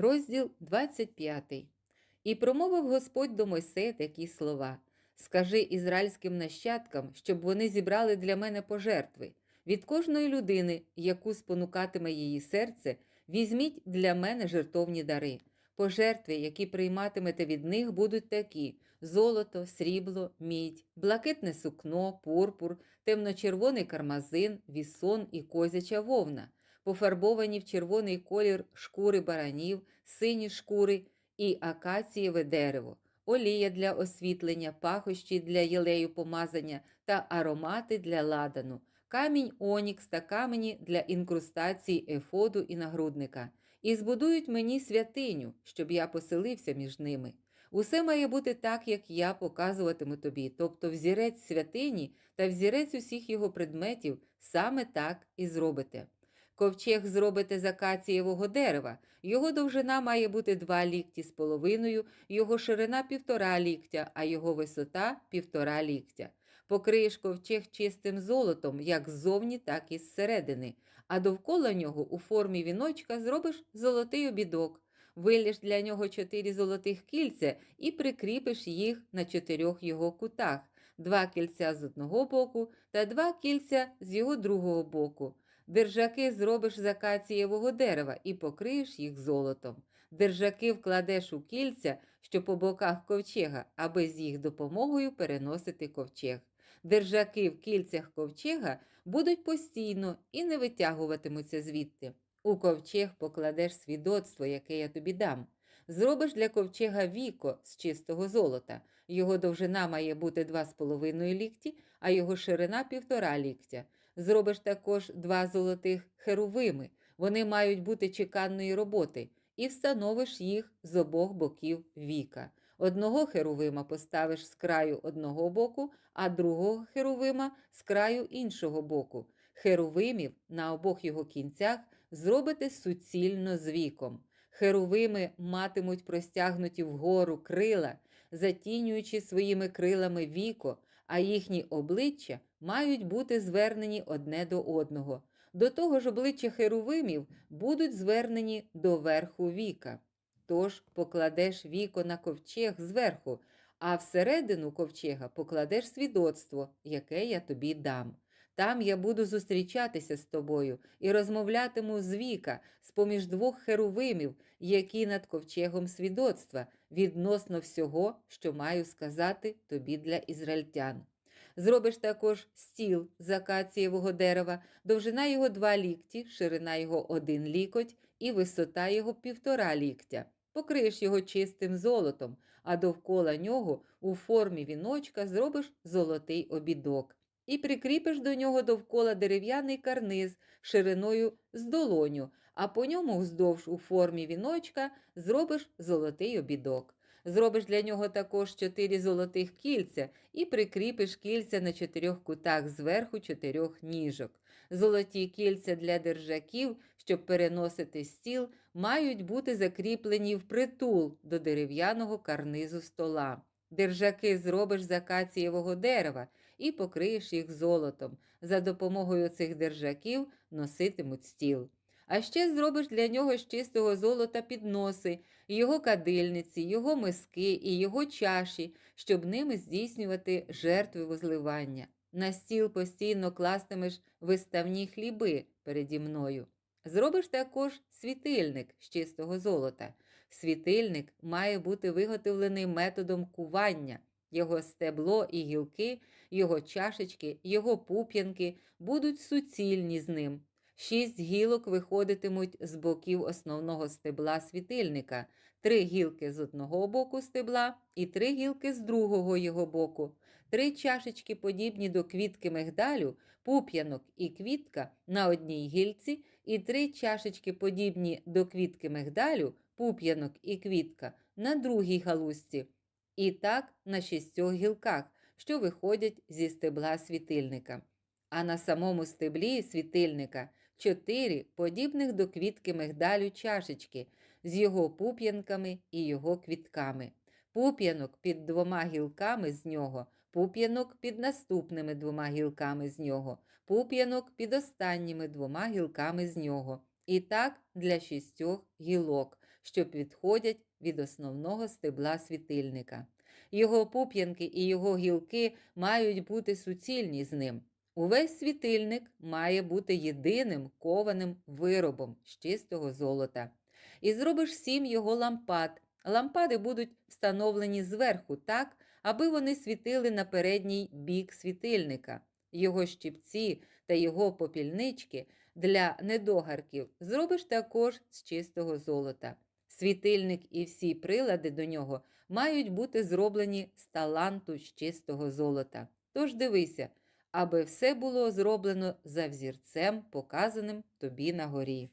Розділ 25. І промовив Господь до Мойсея такі слова: Скажи ізраїльським нащадкам, щоб вони зібрали для мене пожертви. Від кожної людини, яку спонукатиме її серце, візьміть для мене жертовні дари. Пожертви, які прийматимете від них, будуть такі: золото, срібло, мідь, блакитне сукно, пурпур, темно-червоний кармазин, вісон і козяча вовна, пофарбовані в червоний колір шкури баранів, сині шкури і акацієве дерево, олія для освітлення, пахощі для єлею помазання та аромати для ладану, камінь онікс та камені для інкрустації ефоду і нагрудника. І збудують мені святиню, щоб я поселився між ними. Усе має бути так, як я показуватиму тобі, тобто взірець святині та взірець усіх його предметів, саме так і зробите. Ковчег зробите з акацієвого дерева, його довжина має бути два лікті з половиною, його ширина півтора ліктя, а його висота півтора ліктя. Покриєш ковчег чистим золотом, як ззовні, так і зсередини, а довкола нього у формі віночка зробиш золотий обідок. Виліш для нього чотири золотих кільця і прикріпиш їх на чотирьох його кутах, два кільця з одного боку та два кільця з його другого боку. Держаки зробиш з акацієвого дерева і покриєш їх золотом. Держаки вкладеш у кільця, що по боках ковчега, аби з їх допомогою переносити ковчег. Держаки в кільцях ковчега будуть постійно і не витягуватимуться звідти. У ковчег покладеш свідоцтво, яке я тобі дам. Зробиш для ковчега віко з чистого золота. Його довжина має бути 2,5 лікті, а його ширина півтора ліктя. Зробиш також два золотих херувими. Вони мають бути чеканної роботи, і встановиш їх з обох боків віка. Одного херувима поставиш з краю одного боку, а другого херувима з краю іншого боку. Херувимів на обох його кінцях зробите суцільно з віком. Херувими матимуть простягнуті вгору крила, затінюючи своїми крилами віко, а їхні обличчя мають бути звернені одне до одного. До того ж, обличчя херувимів будуть звернені до верху віка. Тож покладеш віко на ковчег зверху, а всередину ковчега покладеш свідоцтво, яке я тобі дам. Там я буду зустрічатися з тобою і розмовлятиму з віка, з поміж двох херувимів, які над ковчегом свідоцтва, відносно всього, що маю сказати тобі для ізраїльтян. Зробиш також стіл з акацієвого дерева, довжина його два лікті, ширина його один лікоть і висота його півтора ліктя. Покриєш його чистим золотом, а довкола нього у формі віночка зробиш золотий обідок. І прикріпиш до нього довкола дерев'яний карниз шириною з долоню, а по ньому вздовж у формі віночка зробиш золотий обідок. Зробиш для нього також чотири золотих кільця і прикріпиш кільця на чотирьох кутах зверху чотирьох ніжок. Золоті кільця для держаків, щоб переносити стіл, мають бути закріплені впритул до дерев'яного карнизу стола. Держаки зробиш з акацієвого дерева і покриєш їх золотом. За допомогою цих держаків носитимуть стіл. А ще зробиш для нього з чистого золота підноси, його кадильниці, його миски і його чаші, щоб ними здійснювати жертви возливання. На стіл постійно кластимеш виставні хліби переді мною. Зробиш також світильник з чистого золота. Світильник має бути виготовлений методом кування. Його стебло і гілки, його чашечки, його пуп'янки будуть суцільні з ним. Шість гілок виходитимуть з боків основного стебла світильника, три гілки з одного боку стебла і три гілки з другого його боку. Три чашечки, подібні до квітки мигдалю, пуп'янок і квітка на одній гільці, і три чашечки, подібні до квітки мигдалю, пуп'янок і квітка на другій галузці. І так на шістьох гілках, що виходять зі стебла світильника. А на самому стеблі світильника чотири подібних до квітки мигдалю чашечки з його пуп'янками і його квітками. Пуп'янок під двома гілками з нього, пуп'янок під наступними двома гілками з нього, пуп'янок під останніми двома гілками з нього. І так для шістьох гілок, що відходять від основного стебла світильника. Його пуп'янки і його гілки мають бути суцільні з ним. Увесь світильник має бути єдиним кованим виробом з чистого золота. І зробиш сім його лампад. Лампади будуть встановлені зверху так, аби вони світили на передній бік світильника. Його щипці та його попільнички для недогарків зробиш також з чистого золота. Світильник і всі прилади до нього мають бути зроблені з таланту з чистого золота. Тож дивися, аби все було зроблено за взірцем, показаним тобі на горі.